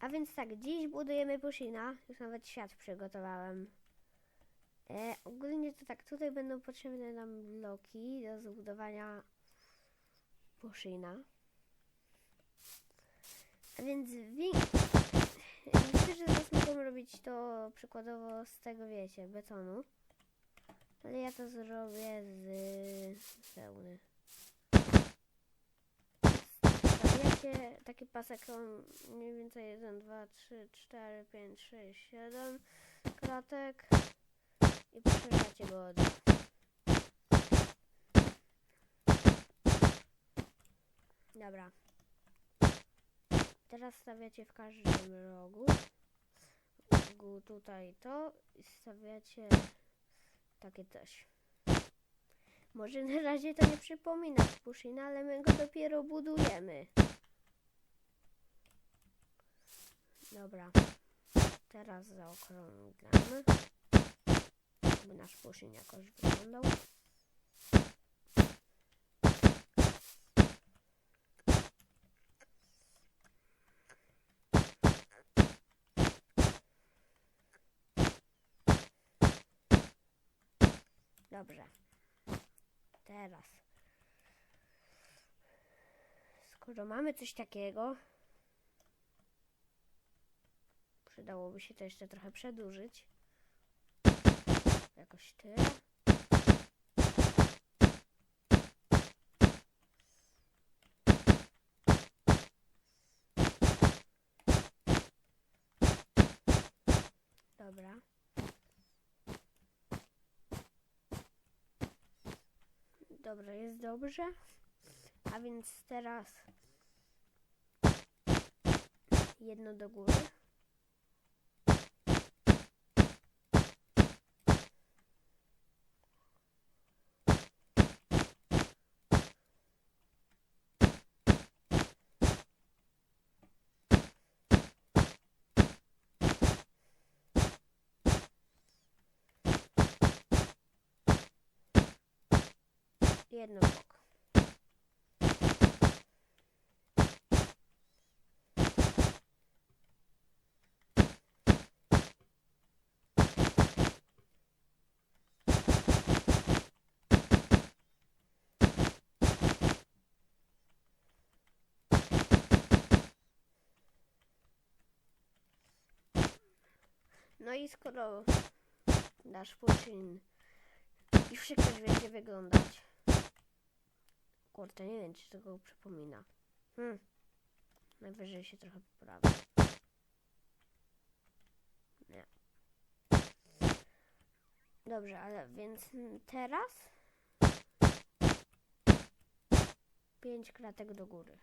A więc tak, dziś budujemy Pushina. Już nawet świat przygotowałem. E, ogólnie to tak, tutaj będą potrzebne nam bloki do zbudowania Pushina. A więc wi- niektórzy z Was mogą robić to przykładowo z tego, wiecie, betonu. Ale ja to zrobię z wełny. Stawiacie taki pasek, mniej więcej 1, 2, 3, 4, 5, 6, 7 kratek i poszerzacie go od Dobra. Teraz stawiacie w każdym rogu. rogu tutaj to i stawiacie takie coś. Może na razie to nie przypomina Pushina, ale my go dopiero budujemy. Dobra. Teraz zaokrąglamy. By nasz Puszyn jakoś wyglądał. Dobrze. Teraz. Skoro mamy coś takiego, przydałoby się to jeszcze trochę przedłużyć. Jakoś tyle. Dobra. Dobra, jest dobrze. A więc teraz jedno do góry. Jedno w bok. No i skoro nasz Puszyn już jakoś będzie wyglądać. Kurczę, nie wiem, czy tego przypomina. Hmm. Najwyżej się trochę poprawi. Nie. Dobrze, ale więc teraz pięć kratek do góry.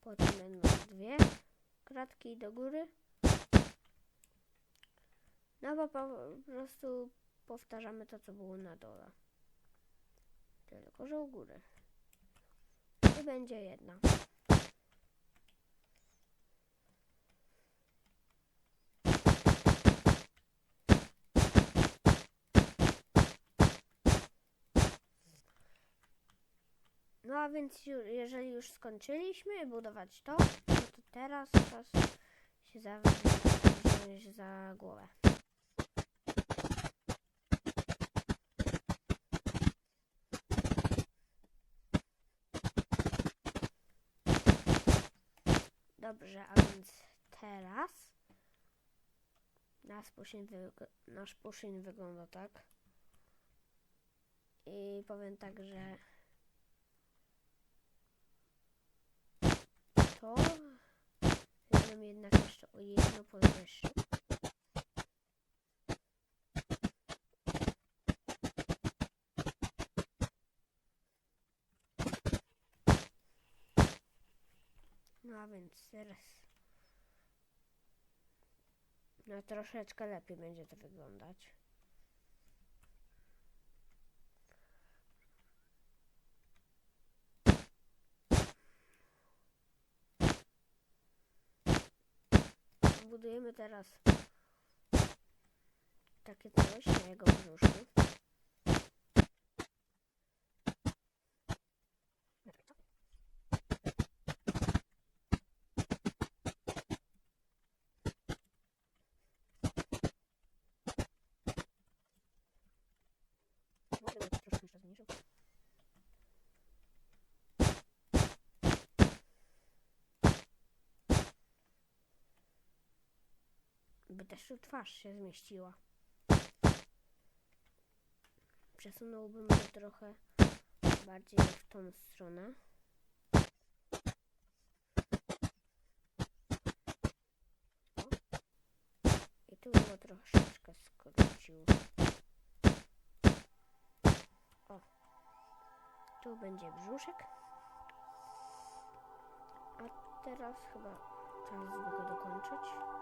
Potem dwie kratki do góry. No bo po prostu powtarzamy to, co było na dole. Tylko, że u góry. I będzie jedna. No a więc jeżeli już skończyliśmy budować to, no to teraz czas się za, wziąć za głowę. Dobrze, a więc teraz nasz puszyn, wyg- nasz puszyn wygląda tak. I powiem tak, że to jednak jeszcze o jedno podwyższył. No a więc teraz no troszeczkę lepiej będzie to wyglądać. budujemy teraz takie coś na jego brzuszku. By też tu twarz się zmieściła. Przesunąłbym to trochę bardziej w tą stronę. I tu go troszeczkę skrócił. O. Tu będzie brzuszek. A teraz chyba czas by go dokończyć.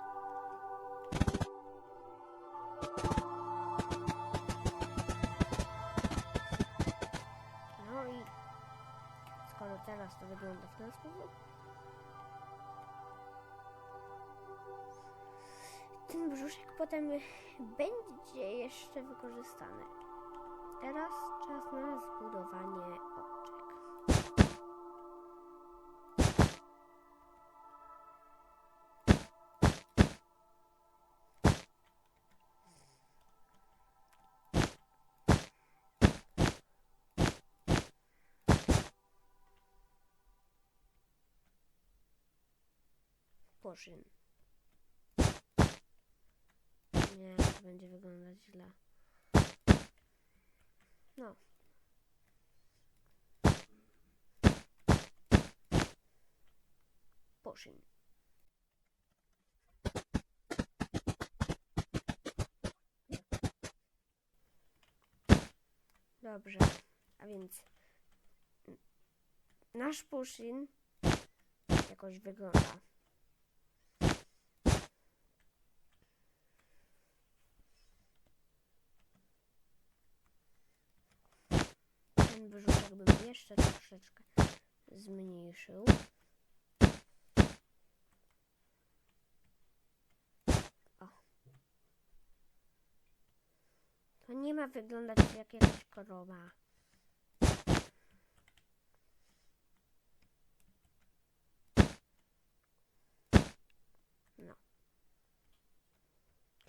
No i skoro teraz to wygląda w ten sposób, ten brzuszek potem będzie jeszcze wykorzystany. Teraz czas na zbudowanie Poszyn. Nie, to będzie wyglądać źle. No. Poszyn. Dobrze, a więc nasz puszyn jakoś wygląda. Ten brzuszek bym jeszcze troszeczkę zmniejszył. O. To nie ma wyglądać jak jakaś krowa. No.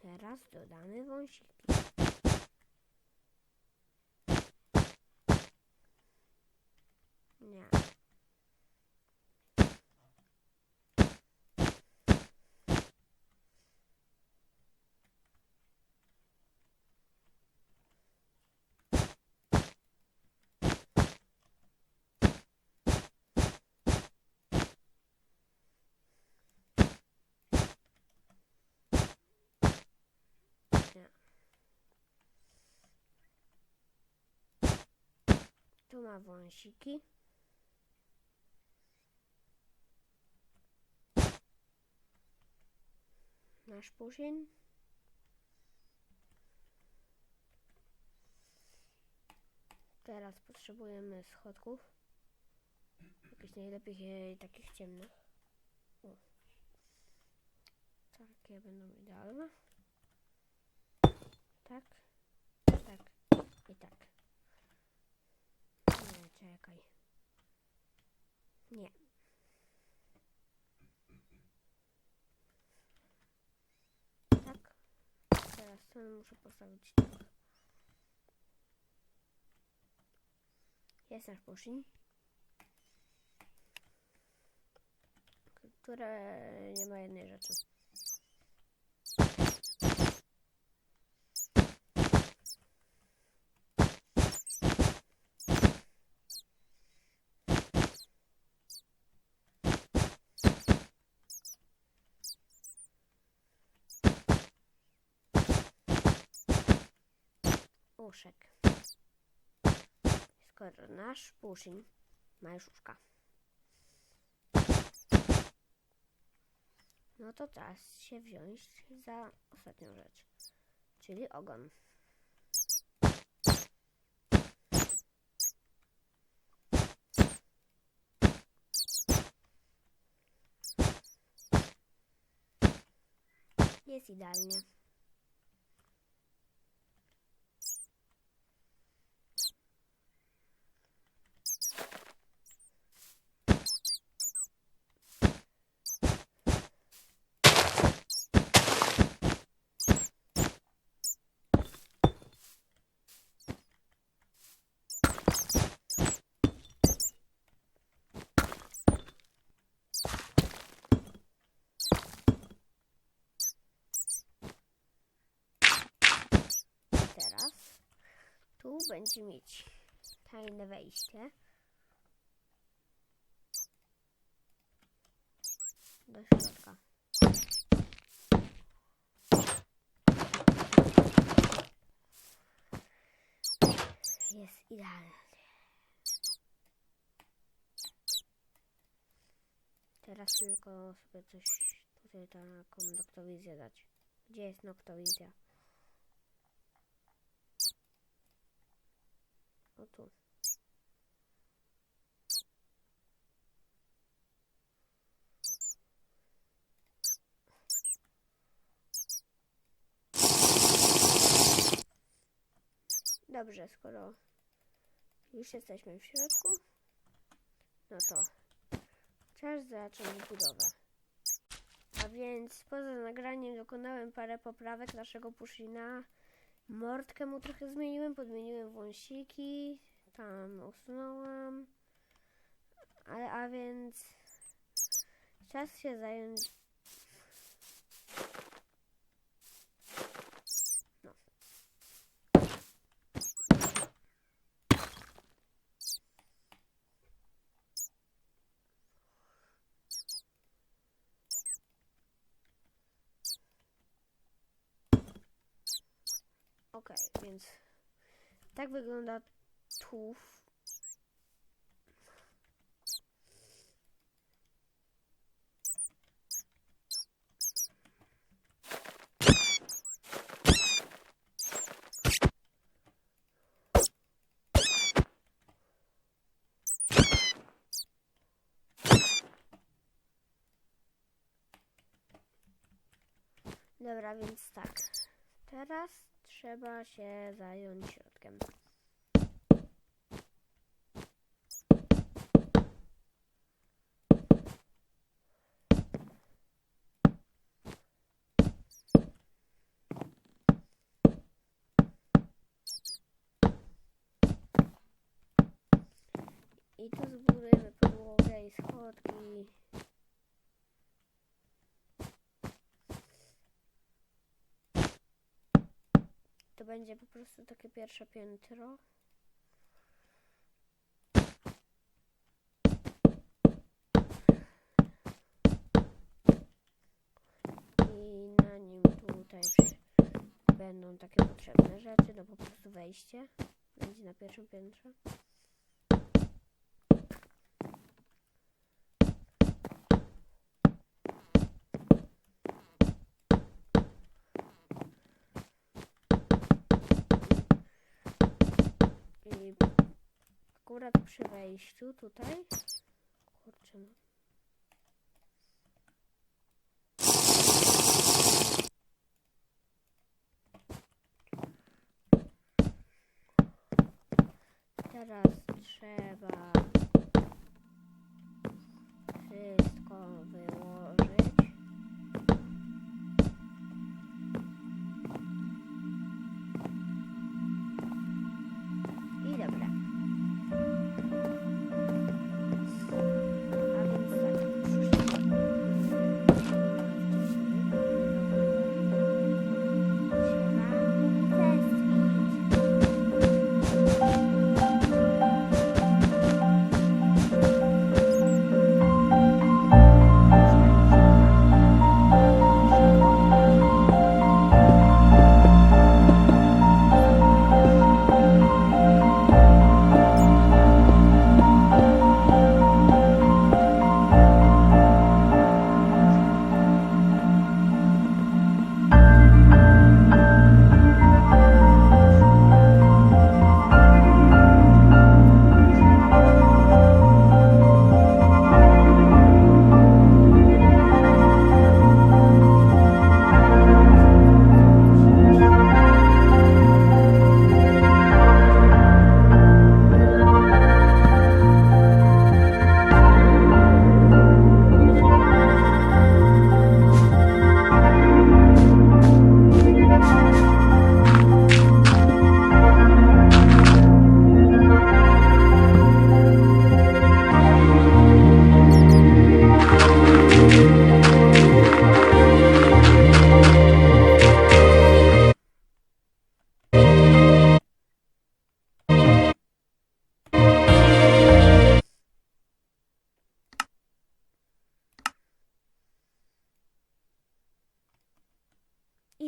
Teraz dodamy wąsiki. Nie. Nie. Tu ma wąsiki. Nasz puszyn. Teraz potrzebujemy schodków. Jakichś najlepiej takich ciemnych. O. Takie będą idealne. Tak, tak i tak. Nie, czekaj. Nie. Tak. Teraz ten muszę postawić tak. Jest nasz. Które nie ma jednej rzeczy. Uszek. Skoro nasz pushing ma już uszka. No to czas się wziąć za ostatnią rzecz, czyli ogon. Jest idealnie. Będzie mieć tajne wejście. Do środka. Jest idealnie. Teraz tylko sobie coś tutaj taką noktowizję dać. Gdzie jest noktowizja? O tu. Dobrze, skoro już jesteśmy w środku, no to czas zacząć budowę. A więc poza nagraniem dokonałem parę poprawek naszego Pushina. Mordkę mu trochę zmieniłem, podmieniłem wąsiki, tam usunąłem. A, a więc czas się zająć. No. Okej, więc tak wygląda tułów. Dobra, więc tak. Teraz trzeba się zająć środkiem. I tu zbudujemy podłogę i schodki. To będzie po prostu takie pierwsze piętro. I na nim tutaj będą takie potrzebne rzeczy, no po prostu wejście. Będzie na pierwszym piętrze. I akurat przy wejściu tutaj. Kurczę. No. Teraz trzeba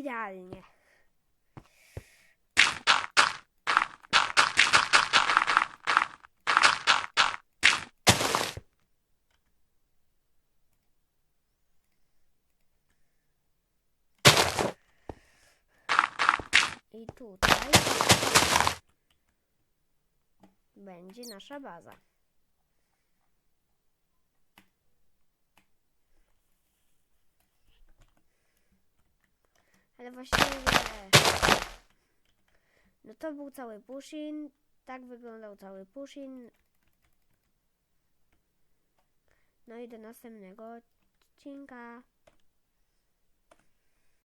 Idealnie. I tutaj będzie nasza baza. Ale właściwie no to był cały pushin. Tak wyglądał cały pushin. No i do następnego odcinka.